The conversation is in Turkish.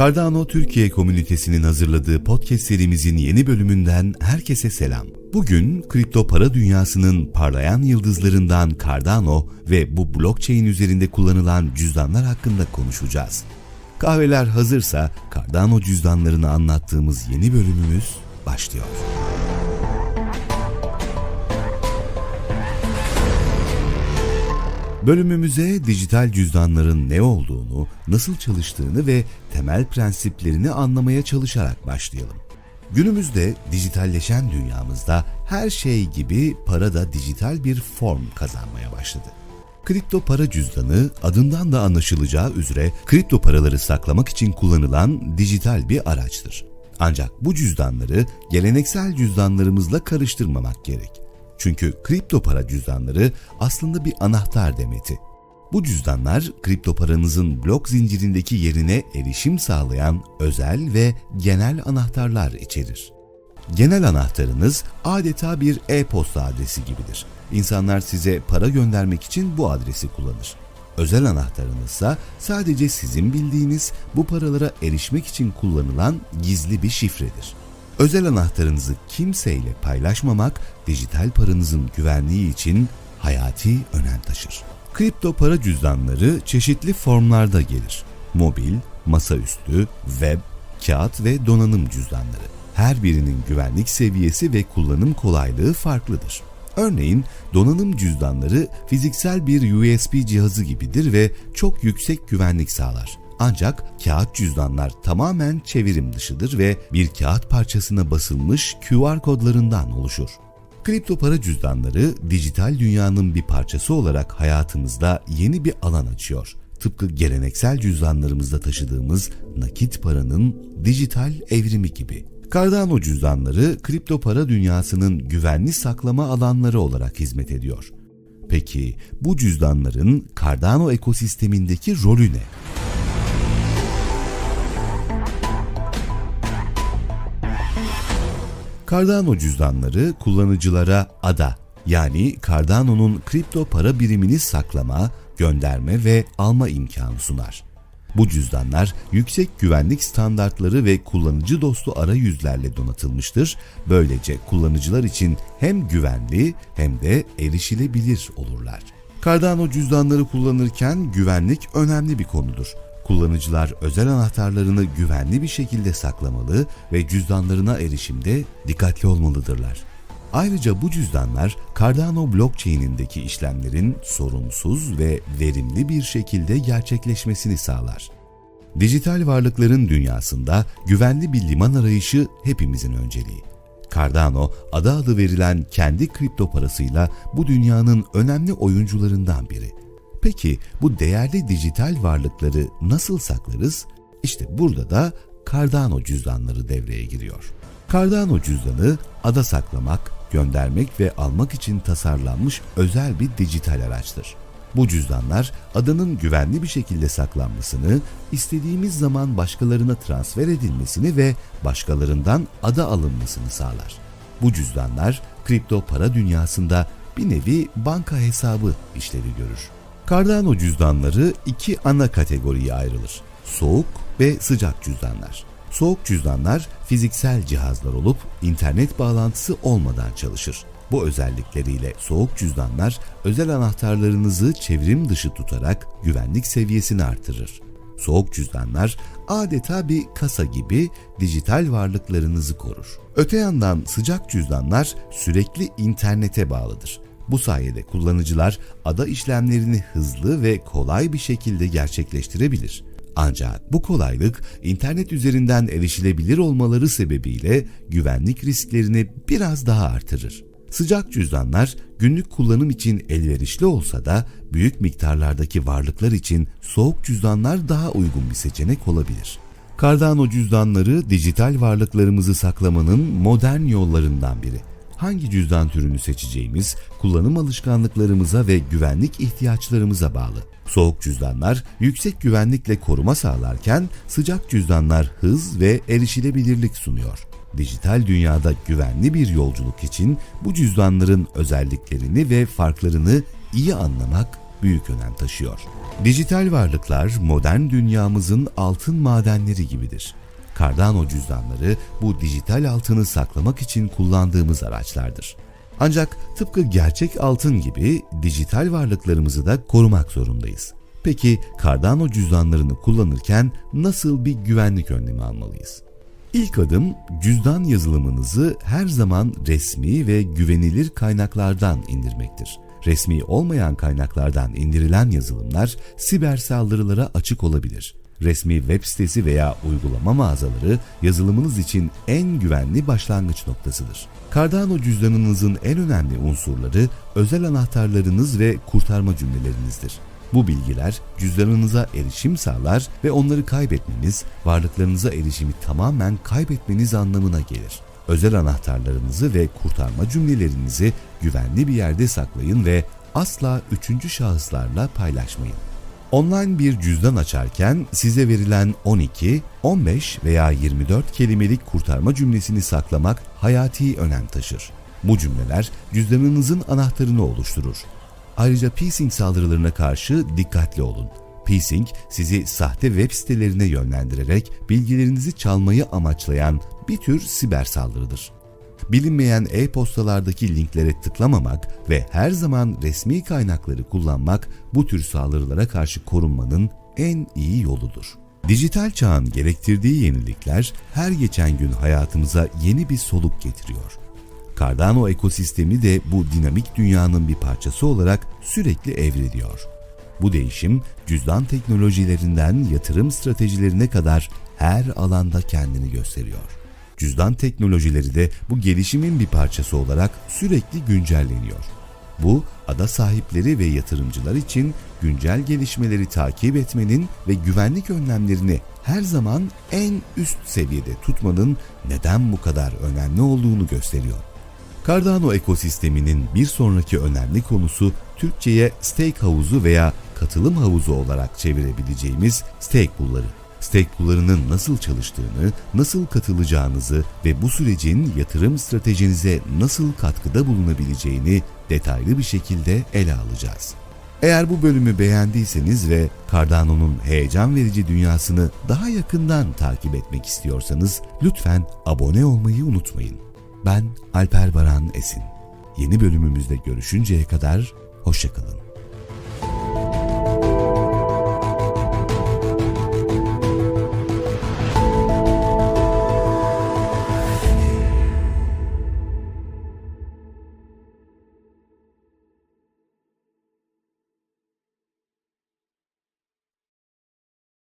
Cardano Türkiye komünitesinin hazırladığı podcast serimizin yeni bölümünden herkese selam. Bugün kripto para dünyasının parlayan yıldızlarından Cardano ve bu blockchain üzerinde kullanılan cüzdanlar hakkında konuşacağız. Kahveler hazırsa Cardano cüzdanlarını anlattığımız yeni bölümümüz başlıyor. Bölümümüze dijital cüzdanların ne olduğunu, nasıl çalıştığını ve temel prensiplerini anlamaya çalışarak başlayalım. Günümüzde dijitalleşen dünyamızda her şey gibi para da dijital bir form kazanmaya başladı. Kripto para cüzdanı adından da anlaşılacağı üzere kripto paraları saklamak için kullanılan dijital bir araçtır. Ancak bu cüzdanları geleneksel cüzdanlarımızla karıştırmamak gerek. Çünkü kripto para cüzdanları aslında bir anahtar demeti. Bu cüzdanlar kripto paranızın blok zincirindeki yerine erişim sağlayan özel ve genel anahtarlar içerir. Genel anahtarınız adeta bir e-posta adresi gibidir. İnsanlar size para göndermek için bu adresi kullanır. Özel anahtarınızsa sadece sizin bildiğiniz bu paralara erişmek için kullanılan gizli bir şifredir. Özel anahtarınızı kimseyle paylaşmamak dijital paranızın güvenliği için hayati önem taşır. Kripto para cüzdanları çeşitli formlarda gelir. Mobil, masaüstü, web, kağıt ve donanım cüzdanları. Her birinin güvenlik seviyesi ve kullanım kolaylığı farklıdır. Örneğin donanım cüzdanları fiziksel bir USB cihazı gibidir ve çok yüksek güvenlik sağlar. Ancak kağıt cüzdanlar tamamen çevirim dışıdır ve bir kağıt parçasına basılmış QR kodlarından oluşur. Kripto para cüzdanları dijital dünyanın bir parçası olarak hayatımızda yeni bir alan açıyor. Tıpkı geleneksel cüzdanlarımızda taşıdığımız nakit paranın dijital evrimi gibi. Cardano cüzdanları kripto para dünyasının güvenli saklama alanları olarak hizmet ediyor. Peki bu cüzdanların Cardano ekosistemindeki rolü ne? Cardano cüzdanları kullanıcılara ADA yani Cardano'nun kripto para birimini saklama, gönderme ve alma imkanı sunar. Bu cüzdanlar yüksek güvenlik standartları ve kullanıcı dostu arayüzlerle donatılmıştır. Böylece kullanıcılar için hem güvenli hem de erişilebilir olurlar. Cardano cüzdanları kullanırken güvenlik önemli bir konudur. Kullanıcılar özel anahtarlarını güvenli bir şekilde saklamalı ve cüzdanlarına erişimde dikkatli olmalıdırlar. Ayrıca bu cüzdanlar Cardano blockchain'indeki işlemlerin sorunsuz ve verimli bir şekilde gerçekleşmesini sağlar. Dijital varlıkların dünyasında güvenli bir liman arayışı hepimizin önceliği. Cardano, ada adı verilen kendi kripto parasıyla bu dünyanın önemli oyuncularından biri. Peki bu değerli dijital varlıkları nasıl saklarız? İşte burada da Cardano cüzdanları devreye giriyor. Cardano cüzdanı ada saklamak, göndermek ve almak için tasarlanmış özel bir dijital araçtır. Bu cüzdanlar adanın güvenli bir şekilde saklanmasını, istediğimiz zaman başkalarına transfer edilmesini ve başkalarından ada alınmasını sağlar. Bu cüzdanlar kripto para dünyasında bir nevi banka hesabı işlevi görür. Cardano cüzdanları iki ana kategoriye ayrılır. Soğuk ve sıcak cüzdanlar. Soğuk cüzdanlar fiziksel cihazlar olup internet bağlantısı olmadan çalışır. Bu özellikleriyle soğuk cüzdanlar özel anahtarlarınızı çevrim dışı tutarak güvenlik seviyesini artırır. Soğuk cüzdanlar adeta bir kasa gibi dijital varlıklarınızı korur. Öte yandan sıcak cüzdanlar sürekli internete bağlıdır. Bu sayede kullanıcılar ada işlemlerini hızlı ve kolay bir şekilde gerçekleştirebilir. Ancak bu kolaylık internet üzerinden erişilebilir olmaları sebebiyle güvenlik risklerini biraz daha artırır. Sıcak cüzdanlar günlük kullanım için elverişli olsa da büyük miktarlardaki varlıklar için soğuk cüzdanlar daha uygun bir seçenek olabilir. Cardano cüzdanları dijital varlıklarımızı saklamanın modern yollarından biri hangi cüzdan türünü seçeceğimiz kullanım alışkanlıklarımıza ve güvenlik ihtiyaçlarımıza bağlı. Soğuk cüzdanlar yüksek güvenlikle koruma sağlarken sıcak cüzdanlar hız ve erişilebilirlik sunuyor. Dijital dünyada güvenli bir yolculuk için bu cüzdanların özelliklerini ve farklarını iyi anlamak büyük önem taşıyor. Dijital varlıklar modern dünyamızın altın madenleri gibidir. Cardano cüzdanları bu dijital altını saklamak için kullandığımız araçlardır. Ancak tıpkı gerçek altın gibi dijital varlıklarımızı da korumak zorundayız. Peki Cardano cüzdanlarını kullanırken nasıl bir güvenlik önlemi almalıyız? İlk adım cüzdan yazılımınızı her zaman resmi ve güvenilir kaynaklardan indirmektir. Resmi olmayan kaynaklardan indirilen yazılımlar siber saldırılara açık olabilir. Resmi web sitesi veya uygulama mağazaları yazılımınız için en güvenli başlangıç noktasıdır. Cardano cüzdanınızın en önemli unsurları özel anahtarlarınız ve kurtarma cümlelerinizdir. Bu bilgiler cüzdanınıza erişim sağlar ve onları kaybetmeniz, varlıklarınıza erişimi tamamen kaybetmeniz anlamına gelir. Özel anahtarlarınızı ve kurtarma cümlelerinizi güvenli bir yerde saklayın ve asla üçüncü şahıslarla paylaşmayın. Online bir cüzdan açarken size verilen 12, 15 veya 24 kelimelik kurtarma cümlesini saklamak hayati önem taşır. Bu cümleler cüzdanınızın anahtarını oluşturur. Ayrıca phishing saldırılarına karşı dikkatli olun. Phishing sizi sahte web sitelerine yönlendirerek bilgilerinizi çalmayı amaçlayan bir tür siber saldırıdır. Bilinmeyen e-postalardaki linklere tıklamamak ve her zaman resmi kaynakları kullanmak bu tür saldırılara karşı korunmanın en iyi yoludur. Dijital çağın gerektirdiği yenilikler her geçen gün hayatımıza yeni bir soluk getiriyor. Cardano ekosistemi de bu dinamik dünyanın bir parçası olarak sürekli evriliyor. Bu değişim cüzdan teknolojilerinden yatırım stratejilerine kadar her alanda kendini gösteriyor. Cüzdan teknolojileri de bu gelişimin bir parçası olarak sürekli güncelleniyor. Bu ada sahipleri ve yatırımcılar için güncel gelişmeleri takip etmenin ve güvenlik önlemlerini her zaman en üst seviyede tutmanın neden bu kadar önemli olduğunu gösteriyor. Cardano ekosisteminin bir sonraki önemli konusu Türkçe'ye stake havuzu veya katılım havuzu olarak çevirebileceğimiz stake pool'ları. Stake pool'larının nasıl çalıştığını, nasıl katılacağınızı ve bu sürecin yatırım stratejinize nasıl katkıda bulunabileceğini detaylı bir şekilde ele alacağız. Eğer bu bölümü beğendiyseniz ve Cardano'nun heyecan verici dünyasını daha yakından takip etmek istiyorsanız lütfen abone olmayı unutmayın. Ben Alper Baran Esin. Yeni bölümümüzde görüşünceye kadar hoşçakalın.